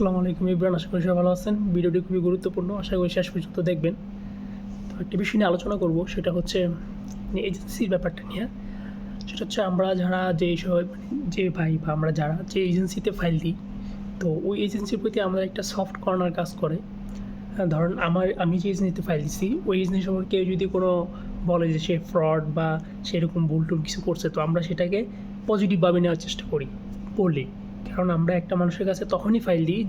আসসালামু আলাইকুম ইব্রান আশা করি সবাই ভালো আছেন। ভিডিওটি খুবই গুরুত্বপূর্ণ আশা করি শেষ পর্যন্ত দেখবেন। তো একটি বিষয় নিয়ে আলোচনা করব সেটা হচ্ছে এজেন্সির ব্যাপারটা নিয়ে। সেটা হচ্ছে আমরা যারা যে সব যে ভাই বা আমরা যারা যে এজেন্সিতে ফাইল দিই তো ওই এজেন্সির প্রতি আমাদের একটা সফট কর্নার কাজ করে। হ্যাঁ, ধরুন আমার আমি যে এজেন্সিতে ফাইল দিচ্ছি ওই এজেন্সি সম্পর্কে কেউ যদি কোনো বলে যে সে ফ্রড বা সেরকম ভুল টুল কিছু করছে তো আমরা সেটাকে পজিটিভভাবে নেওয়ার চেষ্টা করি বলি। কারণ আমরা একটা মানুষের কাছে তখনই ফাইল দিই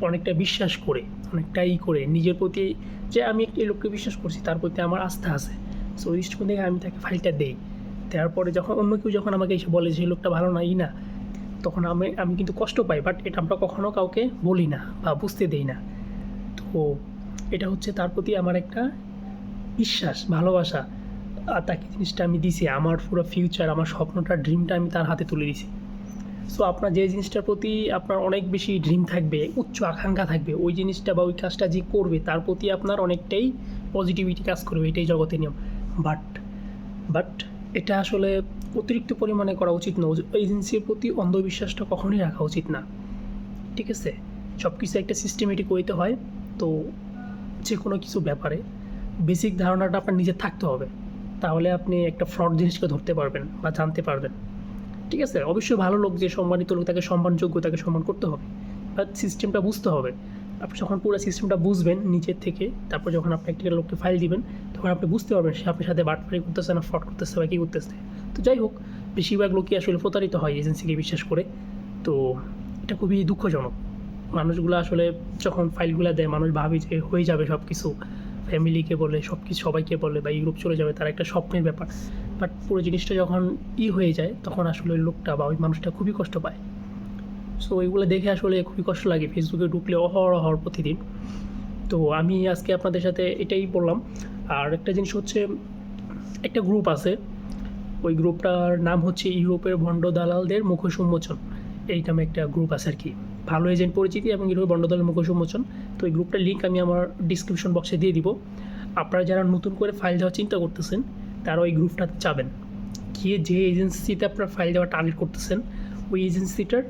অনেকটা বিশ্বাস করে অনেকটা ই করে। নিজের প্রতি যে আমি এই লোককে বিশ্বাস করছি, তার প্রতি আমার আস্থা আছে। সো ওই দৃষ্টিকোণ থেকে আমি তাকে ফাইলটা দেই। দেওয়ার পরে যখন অন্য কেউ যখন আমাকে এসে বলে যে লোকটা ভালো না ই না, তখন আমি আমি কিন্তু কষ্ট পাই বাট এটা আমরা কখনো কাউকে বলি না বা বুঝতে দেই না। তো এটা হচ্ছে তার প্রতি আমার একটা বিশ্বাস, ভালোবাসা। আর তাকে জিনিসটা আমি দিছি, আমার পুরো ফিউচার আমার স্বপ্নটা ড্রিমটা আমি তার হাতে তুলে দিছি। সো আপনার যে জিনিসটার প্রতি আপনার অনেক বেশি ড্রিম থাকবে, উচ্চ আকাঙ্ক্ষা থাকবে, ওই জিনিসটা বা ওই কাজটা যে করবে, তার প্রতি আপনার অনেকটাই পজিটিভিটি কাজ করবে, এটাই জগতের নিয়ম। বাট বাট এটা আসলে অতিরিক্ত পরিমাণে করা উচিত নয়। এজেন্সির প্রতি অন্ধবিশ্বাসটা কখনোই রাখা উচিত না। ঠিক আছে? সব কিছু একটা সিস্টেমেটিক হইতে হয়। তো যে কোনো কিছু ব্যাপারে বেসিক ধারণাটা আপনার নিজের থাকতে হবে। তাহলে আপনি একটা ফ্রড জিনিসকে ধরতে পারবেন বা জানতে পারবেন। ঠিক আছে, অবশ্যই ভালো লোক যে সম্মানিত লোক, তাকে সম্মানযোগ্য, তাকে সম্মান করতে হবে। বাট সিস্টেমটা বুঝতে হবে। আপনি যখন পুরো সিস্টেমটা বুঝবেন নিজের থেকে, তারপর যখন আপনি একটা লোককে ফাইল দিবেন, তখন আপনি বুঝতে পারবেন সে আপনার সাথে বাটফারি করতেছে না ফ্রড করতেছে বা কী করতেছে। তো যাই হোক, বেশিরভাগ লোকই আসলে প্রতারিত হয় এজেন্সিকে বিশ্বাস করে। তো এটা খুবই দুঃখজনক। মানুষগুলো আসলে যখন ফাইলগুলো দেয়, মানুষ ভাবে যে হয়ে যাবে সব কিছু ফ্যামিলিকে বলে সব কিছু সবাইকে বলে বা ইউরোপ চলে যাবে, তার একটা স্বপ্নের ব্যাপার। বাট পুরো জিনিসটা যখন ই হয়ে যায়, তখন আসলে ওই লোকটা বা ওই মানুষটা খুবই কষ্ট পায়। সো ওইগুলো দেখে আসলে খুবই কষ্ট লাগে। ফেসবুকে ঢুকলে অহর অহর প্রতিদিন। তো আমি আজকে আপনাদের সাথে এটাই বললাম। আর একটা জিনিস হচ্ছে, একটা গ্রুপ আছে। ওই গ্রুপটার নাম হচ্ছে ইউরোপের ভণ্ড দালালদের মুখোশ উন্মোচন। এই নামে একটা গ্রুপ আছে আর কি ভালো এজেন্ট পরিচিতি এবং ইউরোপের ভণ্ড দালাল মুখোশ উন্মোচন। তো এই গ্রুপটার লিঙ্ক আমি আমার ডিসক্রিপশন বক্সে দিয়ে দিব। আপনারা যারা নতুন করে ফাইল দেওয়ার চিন্তা করতেছেন তারা ওই গ্রুপটা যাবেন। গিয়ে যে এজেন্সিতে আপনার ফাইল দেওয়া টার্গেট করতেছেন, ওই এজেন্সিটার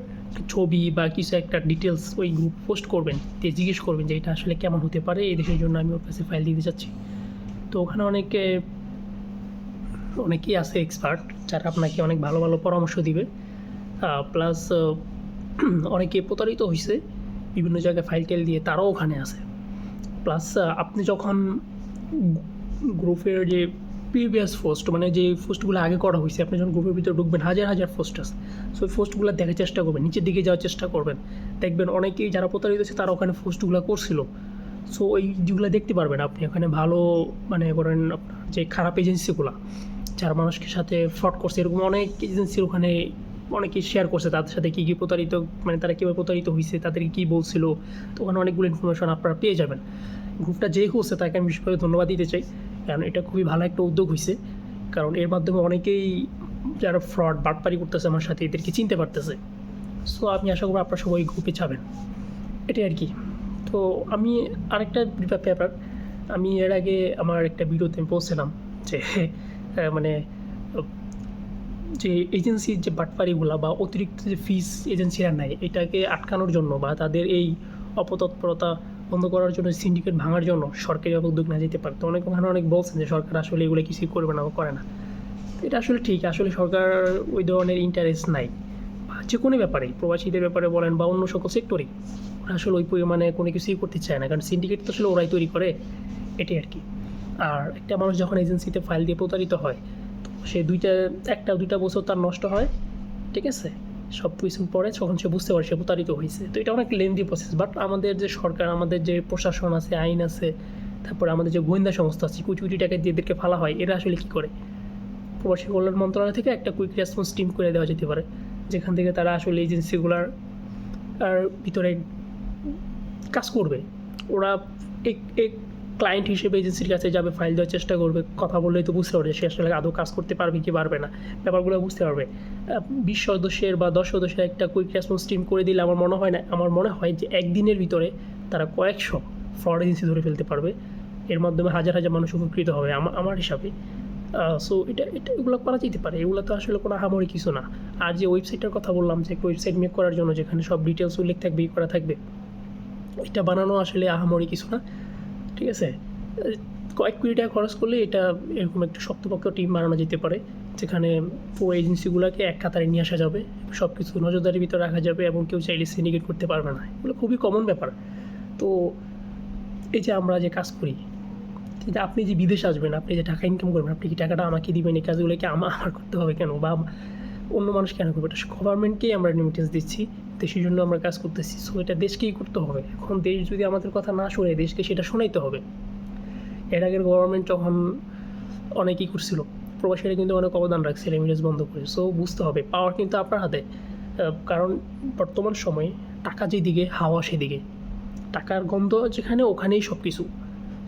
ছবি বা কিছু একটা ডিটেলস ওই গ্রুপ পোস্ট করবেন। দিয়ে জিজ্ঞেস করবেন যে, এটা আসলে কেমন হতে পারে? এই দেশের জন্য আমি ওর কাছে ফাইল দিতে চাচ্ছি। তো ওখানে অনেকে, অনেকেই আছে এক্সপার্ট যারা আপনাকে অনেক ভালো ভালো পরামর্শ দিবে। প্লাস অনেকে প্রতারিত হয়েছে বিভিন্ন জায়গায় ফাইল টেল দিয়ে, তারাও ওখানে আছে। প্লাস আপনি যখন গ্রুপের যে প্রিভিয়াস পোস্ট মানে যে পোস্টগুলো আগে করা হয়েছে, আপনি যখন গ্রুপের ভিতরে ঢুকবেন, হাজার হাজার আছে। সো ওই পোস্টগুলো দেখার চেষ্টা করবেন, নিচের দিকে যাওয়ার চেষ্টা করবেন। দেখবেন অনেকেই যারা প্রতারিত হয়েছে, তারা ওখানে পোস্টগুলো করছিল। সো ওই যেগুলো দেখতে পারবেন আপনি ওখানে ভালো মানে করেন আপনার যে খারাপ এজেন্সিগুলো যারা মানুষকে সাথে ফ্রড করছে, এরকম অনেক এজেন্সির ওখানে অনেকে শেয়ার করছে, তাদের সাথে কী কী প্রতারিত মানে তারা কীভাবে প্রতারিত হয়েছে তাদেরকে কী বলছিল, তো ওখানে অনেকগুলো ইনফরমেশন আপনারা পেয়ে যাবেন। গ্রুপটা যে করছে তাকে আমি বিশেষভাবে ধন্যবাদ দিতে চাই। কারণ এটা খুবই ভালো একটা উদ্যোগ হয়েছে কারণ এর মাধ্যমে অনেকেই যারা ফ্রড বাটপারি করতেছে আমার সাথে, এদেরকে চিনতে পারতেছে। সো আমি আশা করব আপনারা সবাই গ্রুপে যাবেন। এটাই আর কি। তো, আমি আরেকটা ব্যাপার আমি এর আগে আমার একটা ভিডিওতে আমি বলছিলাম যে মানে যে এজেন্সির যে বাটপারিগুলো বা অতিরিক্ত যে ফিস এজেন্সিরা নেয়, এটাকে আটকানোর জন্য বা তাদের এই অপতৎপরতা বন্ধ করার জন্য সিন্ডিকেট ভাঙার জন্য সরকারি উদ্যোগ না যেতে পারে। তো অনেক ওখানে অনেক বলছেন যে সরকার আসলে এগুলো কিছুই করবে না করে না। এটা আসলে ঠিক, আসলে সরকার ওই ধরনের ইন্টারেস্ট নাই। যে কোনো ব্যাপারেই প্রবাসীদের ব্যাপারে বলেন বা অন্য সকল সেক্টরে ওরা আসলে ওই পরিমাণে কোনো কিছুই করতে চায় না। কারণ সিন্ডিকেট তো আসলে ওরাই তৈরি করে, এটাই আর কি আর একটা মানুষ যখন এজেন্সিতে ফাইল দিয়ে প্রতারিত হয় সে দুইটা, একটা দুইটা বছর তার নষ্ট হয়, ঠিক আছে? সব কিছুর পরে যখন সে বুঝতে পারে সে প্রতারিত হয়েছে। তো এটা অনেক লেন্দি প্রসেস বাট আমাদের যে সরকার, আমাদের যে প্রশাসন আছে, আইন আছে, তারপরে আমাদের যে গোয়েন্দা সংস্থা আছে কোটি কোটি টাকা দিয়ে এদেরকে ফালা হয়, এরা আসলে কী করে? প্রবাসী কল্যাণ মন্ত্রণালয় থেকে একটা কুইক রেসপন্স টিম করে দেওয়া যেতে পারে, যেখান থেকে তারা আসলে এজেন্সিগুলার আর ভিতরে কাজ করবে। ওরা এক এক ক্লায়েন্ট হিসেবে এজেন্সির কাছে যাবে ফাইল দেওয়ার চেষ্টা করবে, কথা বললেই তো বুঝতে পারবে সে আসলে আদৌ কাজ করতে পারবে কি পারবে না। ব্যাপারগুলো বুঝতে পারবে। বিশ সদস্যের বা দশ সদস্যের একটা কুইক রেসপন্স টিম করে দিলে আমার মনে হয় না, আমার মনে হয় যে একদিনের ভিতরে তারা কয়েকশো ফ্রড এজেন্সি ধরে ফেলতে পারবে। এর মাধ্যমে হাজার হাজার মানুষ উপকৃত হবে আমার হিসাবে। সো এটা এটা এগুলো করা যেতে পারে। এগুলো তো আসলে কোনো আহামরি কিছু না। আর যে ওয়েবসাইটটার কথা বললাম, যে ওয়েবসাইট মেক করার জন্য যেখানে সব ডিটেলস উল্লেখ থাকবে করা থাকবে এটা বানানো আসলে আহামরি কিছু না। ঠিক আছে? কয়েক কোটি টাকা খরচ করলে এটা এরকম একটা শক্তপক্ষ টিম বানানো যেতে পারে, যেখানে পুরো এজেন্সিগুলোকে এক কাতারে নিয়ে আসা যাবে সব কিছু নজরদারির ভিতরে রাখা যাবে এবং কেউ চাইলে সিন্ডিকেট করতে পারবে না। এগুলো খুবই কমন ব্যাপার। তো এই যে আমরা যে কাজ করি আপনি যে বিদেশ আসবেন, আপনি যে টাকা ইনকাম করবেন, আপনি কি টাকাটা আমাকে দিবেন, এই কাজগুলোকে আমা, আমার করতে হবে কেন? বা অন্য মানুষ কেন করবে? এটা গভর্নমেন্টকেই আমরা রেমিটেন্স দিচ্ছি। দেশের জন্য আমরা কাজ করতেছি। সো এটা দেশকেই করতে হবে। এখন দেশ যদি আমাদের কথা না শোনে, দেশকে সেটা শোনাইতে হবে। এর আগের গভর্নমেন্ট যখন অনেকেই করছিল, প্রবাসীরা কিন্তু অনেক অবদান রাখছে রেমিটেন্স বন্ধ করে। সো বুঝতে হবে পাওয়ার কিন্তু আপনার হাতে। কারণ বর্তমান সময়ে টাকা যেদিকে, হাওয়া সেদিকে। টাকার গন্ধ যেখানে, ওখানেই সব কিছু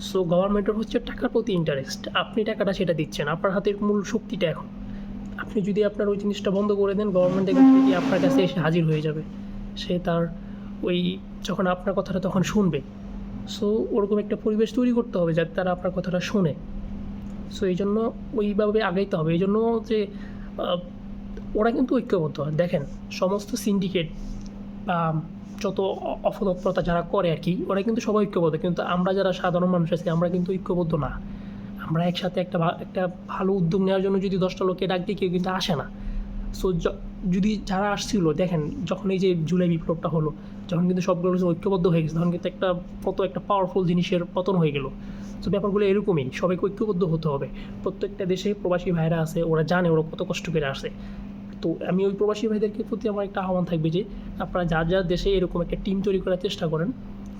সো গভর্নমেন্টের হচ্ছে টাকার প্রতি ইন্টারেস্ট আপনি টাকাটা সেটা দিচ্ছেন। আপনার হাতের মূল শক্তিটা এখন। আপনি যদি আপনার ওই জিনিসটা বন্ধ করে দেন গভর্নমেন্ট দেখবেন কি আপনার কাছে এসে হাজির হয়ে যাবে। সে তার ওই যখন আপনার কথাটা তখন শুনবে। সো ওরকম একটা পরিবেশ তৈরি করতে হবে যাতে তারা আপনার কথাটা শোনে। সো এই জন্য ওইভাবে আগাইতে হবে। এই জন্য যে ওরা কিন্তু ঐক্যবদ্ধ। দেখেন, সমস্ত সিন্ডিকেট বা যত অ- অপতৎপরতা যারা করে আর কি, ওরা কিন্তু সবাই ঐক্যবদ্ধ। কিন্তু আমরা যারা সাধারণ মানুষ আছি, আমরা কিন্তু ঐক্যবদ্ধ না। আমরা একসাথে একটা একটা ভালো উদ্যোগ নেওয়ার জন্য যদি দশটা লোককে ডাক দিই, কেউ কিন্তু আসে না। সো যদি যারা আসছিল, দেখেন যখন এই যে জুলাই বিপ্লবটা হলো, যখন কিন্তু সবগুলো ঐক্যবদ্ধ হয়ে গেছে, তখন কিন্তু একটা কত একটা পাওয়ারফুল জিনিসের পতন হয়ে গেল। তো ব্যাপারগুলো এরকমই, সবাইকে ঐক্যবদ্ধ হতে হবে। প্রত্যেকটা দেশে প্রবাসী ভাইরা আছে, ওরা জানে ওরা কত কষ্ট করে আসে। তো আমি ওই প্রবাসী ভাইদেরকে প্রতি আমার একটা আহ্বান থাকবে যে, আপনারা যার যার দেশে এরকম একটা টিম তৈরি করার চেষ্টা করেন,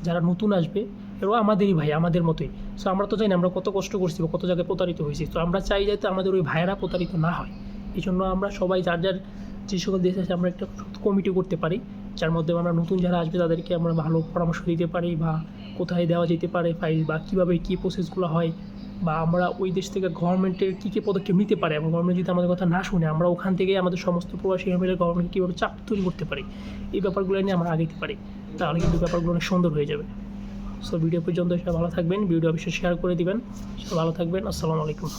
যারা নতুন আসবে এরাও আমাদেরই ভাই, আমাদের মতোই। সো আমরা তো জানি না আমরা কত কষ্ট করছি বা কত জায়গায় প্রতারিত হয়েছি। তো আমরা চাই যাতে আমাদের ওই ভাইয়েরা প্রতারিত না হয়। এই জন্য আমরা সবাই যার যার যে সকল দেশ আছে, আমরা একটা কমিটি করতে পারি। যার মধ্যে আমরা নতুন যারা আসবে, তাদেরকে আমরা ভালো পরামর্শ দিতে পারি বা কোথায় দেওয়া যেতে পারে ফাইল বা কীভাবে কী প্রসেসগুলো হয় বা আমরা ওই দেশ থেকে গভর্নমেন্টের কী কী পদক্ষেপ নিতে পারে এবং গভর্নমেন্ট যদি আমাদের কথা না শুনে, আমরা ওখান থেকে আমাদের সমস্ত প্রবাসী মিলে গভর্নমেন্ট কীভাবে চাপ তৈরি করতে পারি, এই ব্যাপারগুলো নিয়ে আমরা আগাইতে পারি। তাহলে কিন্তু ব্যাপারগুলো অনেক সুন্দর হয়ে যাবে। সো ভিডিও পর্যন্ত সবাই ভালো থাকবেন ভিডিও অবশ্যই শেয়ার করে দিবেন। সবাই ভালো থাকবেন, আসসালামু আলাইকুম।